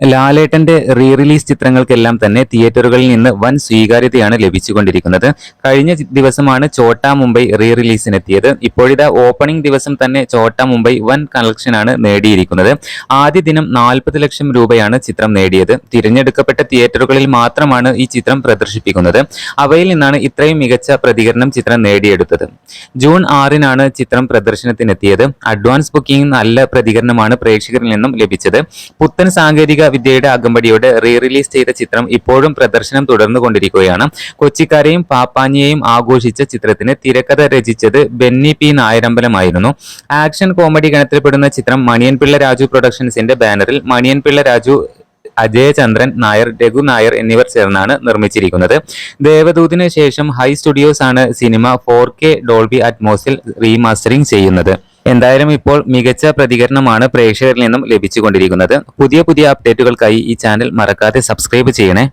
ലാലേട്ടന്റെ re release ചിത്രങ്ങൾക്കെല്ലാം തന്നെ തിയേറ്ററുകളിൽ നിന്ന് വൻ സ്വീകാര്യതയാണ് ലഭിച്ചുകൊണ്ടിരിക്കുന്നത്. കഴിഞ്ഞ ദിവസമാണ് ചോട്ടാ മുംബൈ റീ റിലീസിനെത്തിയത് ഇപ്പോഴിതാ ഓപ്പണിംഗ് ദിവസം തന്നെ ചോട്ടാ മുംബൈ വൻ കളക്ഷനാണ് നേടിയിരിക്കുന്നത്. ആദ്യ ദിനം നാൽപ്പത് ലക്ഷം രൂപയാണ് ചിത്രം നേടിയത്. തിരഞ്ഞെടുക്കപ്പെട്ട തിയേറ്ററുകളിൽ മാത്രമാണ് ഈ ചിത്രം പ്രദർശിപ്പിക്കുന്നത്. അവയിൽ നിന്നാണ് ഇത്രയും മികച്ച പ്രതികരണം ചിത്രം നേടിയെടുത്തത്. ജൂൺ ആറിനാണ് ചിത്രം പ്രദർശനത്തിനെത്തിയത്. അഡ്വാൻസ് ബുക്കിംഗ് നല്ല പ്രതികരണമാണ് പ്രേക്ഷകരിൽ നിന്നും ലഭിച്ചത്. പുത്തൻ സാങ്കേതിക വിദ്യയുടെ അകമ്പടിയോടെ റീ റിലീസ് ചെയ്ത ചിത്രം ഇപ്പോഴും പ്രദർശനം തുടർന്നുകൊണ്ടിരിക്കുകയാണ്. കൊച്ചിക്കാരെയും പാപ്പാഞ്ഞിയെയും ആഘോഷിച്ച ചിത്രത്തിന് തിരക്കഥ രചിച്ചത് ബെന്നി പി നായരമ്പലമായിരുന്നു. ആക്ഷൻ കോമഡി ഗണത്തിൽപ്പെടുന്ന ചിത്രം മണിയൻപിള്ള രാജു പ്രൊഡക്ഷൻസിന്റെ ബാനറിൽ മണിയൻപിള്ള രാജു അജയചന്ദ്രൻ നായർ രഘു നായർ എന്നിവർ ചേർന്നാണ് നിർമ്മിച്ചിരിക്കുന്നത്. ദേവദൂതിന് ശേഷം ഹൈ സ്റ്റുഡിയോസ് ആണ് സിനിമ ഫോർ കെ ഡോൾബി അറ്റ്മോസിൽ റീമാസ്റ്ററിംഗ് ചെയ്യുന്നത്. എന്തായാലും ഇപ്പോൾ മികച്ച പ്രതികരണമാണ് പ്രേക്ഷകരിൽ നിന്നും ലഭിച്ചുകൊണ്ടിരിക്കുന്നത്. പുതിയ പുതിയ അപ്ഡേറ്റുകൾക്കായി ഈ ചാനൽ മറക്കാതെ സബ്സ്ക്രൈബ് ചെയ്യണേ.